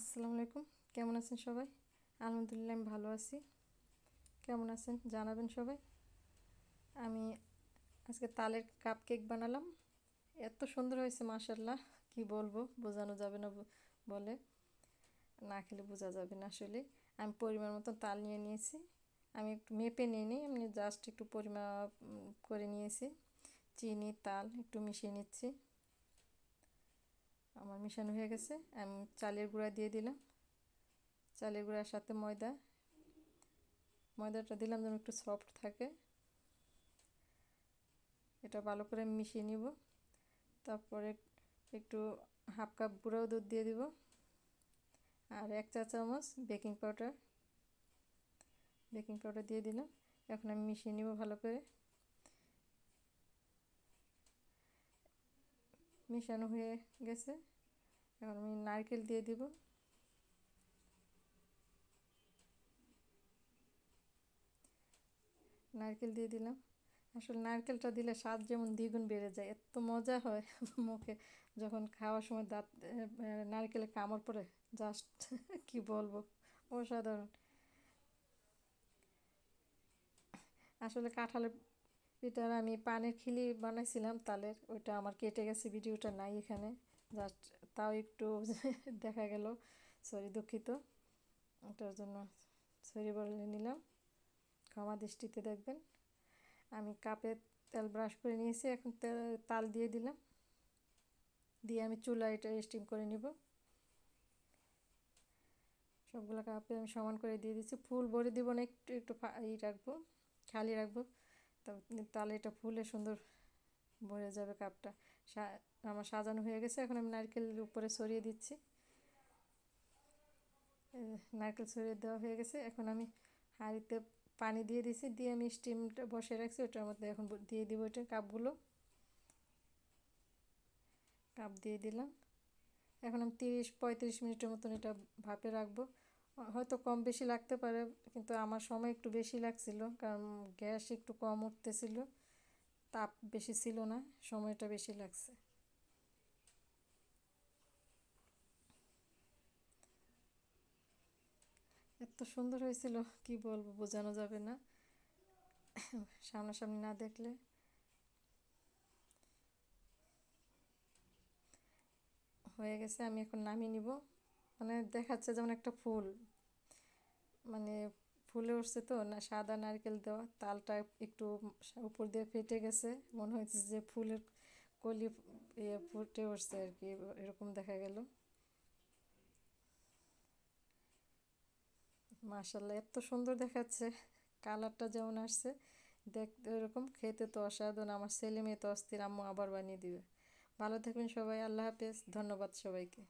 আসসালামু আলাইকুম। কেমন আছেন সবাই? আলহামদুলিল্লাহ, আমি ভালো আছি। কেমন আছেন? জানাবেন সবাই। আমি আজকে তালের কাপ কেক বানালাম। এত সুন্দর হয়েছে মাশাল্লাহ কি বলব? বোঝানো যাবে না বলে। না খেলে বোঝা যাবে না আসলে। আমি পরিমাণ মতো তাল নিয়ে নিয়েছি। আমি একটু মেপে নিয়ে নিই, আমি জাস্ট একটু পরিমাপ করে নিয়েছি। চিনি, তাল একটু মিশিয়ে নিচ্ছি। আমার মিশানো হয়ে গেছে। আমি চালের গুঁড়া দিয়ে দিলাম। চালের গুঁড়ার সাথে ময়দা। ময়দাটা দিলাম যেন একটু সফট থাকে। এটা ভালো করে মিশিয়ে নিব। তারপরে একটু হাফ কাপ গুঁড়াও দুধ দিয়ে দিব। আর এক চা চামচ বেকিং পাউডার বেকিং পাউডার দিয়ে দিলাম। এখন আমি মিশিয়ে নিব ভালো করে। মিশানো হয়ে গেছে। এখন আমি নারকেল দিয়ে দিব। নারকেল দিয়ে দিলাম। আসলে নারকেলটা দিলে স্বাদ যেমন দ্বিগুণ বেড়ে যায়, এত মজা হয় মুখে। যখন খাওয়ার সময় দাঁত নারকেলে কামড় পড়ে, জাস্ট কি বলব, অসাধারণ। আসলে কাঁঠালের পিঠার আমি পানের খিলি বানাইছিলাম, তালের, ওইটা আমার কেটে গেছে, ভিডিওটা নাই এখানে। জাস্ট তাও একটু দেখা গেল সরি দুঃখিত। ওটার জন্য সরি বলে নিলাম। ক্ষমা দৃষ্টিতে দেখবেন। আমি কাপে তেল ব্রাশ করে নিয়েছি, এখন তেল, তাল দিয়ে দিলাম। দিয়ে আমি চুলা এটা স্টিম করে নিব। সবগুলো কাপে আমি সমান করে দিয়ে দিচ্ছি ফুল ভরে দিব না, একটু একটু ই রাখব, খালি রাখব। তাহলে এটা ফুলে সুন্দর ভরে যাবে কাপটা। আমার সাজানো হয়ে গেছে, এখন আমি নারকেলের উপরে সরিয়ে দিচ্ছি। নারকেল সরিয়ে দেওয়া হয়ে গেছে, এখন আমি হাঁড়িতে পানি দিয়ে দিছি, দিয়ে আমি স্টিমটা বসে রাখছি, ওটার মধ্যে এখন দিয়ে দিব ওইটা কাপগুলো। কাপ দিয়ে দিলাম। এখন আমি তিরিশ পঁয়ত্রিশ মিনিটের মতন এটা ভাপে রাখব। হয়তো কম বেশি লাগতে পারে, কিন্তু আমার সময় একটু বেশি লাগছিল, কারণ গ্যাস একটু কম উঠতেছিল, তাপ বেশি ছিল না, সময়টা বেশি লাগছে। এত সুন্দর হয়েছিল, কি বলব, বোঝানো যাবে না। সামনাসামনি না দেখলে। হয়ে গেছে, আমি এখন নামিয়ে নিব। মানে দেখাচ্ছে যেমন একটা ফুল। মানে ফুলে উঠছে তো, না সাদা নারকেল দেওয়া, তালটা একটু উপর দিয়ে ফেটে গেছে, মনে হচ্ছে যে ফুলের কলি ইয়ে ফুটে উঠছে আর কি, এরকম দেখা গেল। মাশাল্লাহ এত সুন্দর দেখাচ্ছে, কালারটা যেমন আসছে, দেখতে এরকম খেতে তো অসাধারণ, আমার ছেলে মেয়ে তো অস্থির, আম্মু আবার বানিয়ে দিবে। ভালো থাকবেন সবাই, আল্লাহ হাফেজ, ধন্যবাদ সবাইকে।